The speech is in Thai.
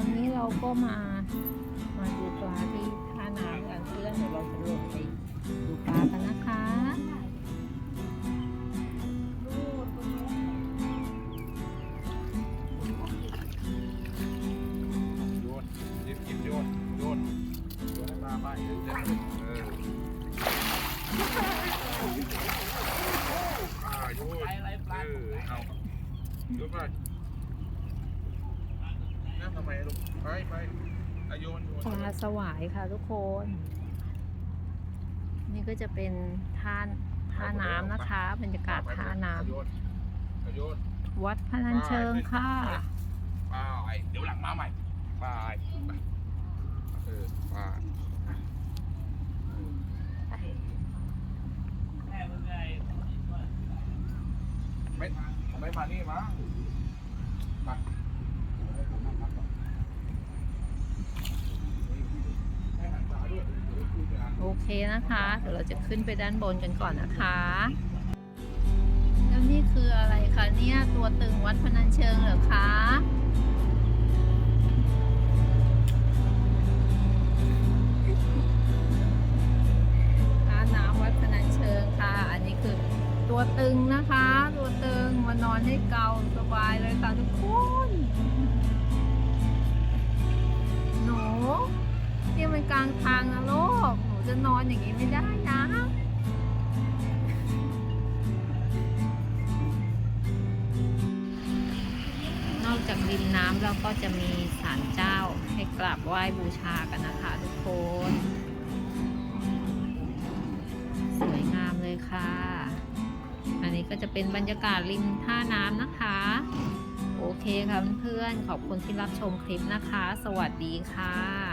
อนนี้เราก็มา มาดูปลาที่ท่าน้ำกันเพื่อนเดี๋ยวเราจะลงไปดูปลากันนะคะโยนยิบยิบโยนโยนโยนให้ปไปเดี๋ยวจะเออปลาเออเอาโยนไป ทำไมลูกไปไปอะโยนโยนปลาสวายค่ะทุกคน นี่ก็จะเป็นท่าท่าน้ำนะคะ บรรยากาศท่าน้โยนอะโยนำวัดพนัญเชิงค่ะไปเดี๋ยวหลังมาใหม่ไปไปเออไปไม่ไม่มานี่มั้งไปให้หันตาด้วยเดี๋ยวคุยกัน โอ เคนะคะ เดี๋ยวเราจะขึ้นไปด้านบนกันก่อนนะคะ แล้วนี่คืออะไรคะเนี่ยตัวตึงวัดพนัญเชิงเหรอคะน้ำวัดพนัญเชิงค่ะ อันนี้คือตัวตึงนะคะ ตัวตึงมานอนให้เกาสบายเลยค่ะทุกคน อนอย่างนี้ไม่ได้นะนอกจากริมน้ำเราก็จะมีศาลเจ้าให้กราบไหว้บูชากันนะคะทุกคน สวยงามเลยค่ะ อันนี้ก็จะเป็นบรรยากาศริมท่าน้ำนะคะ โอเคค่ะเพื่อนๆขอบคุณที่รับชมคลิปนะคะ สวัสดีค่ะ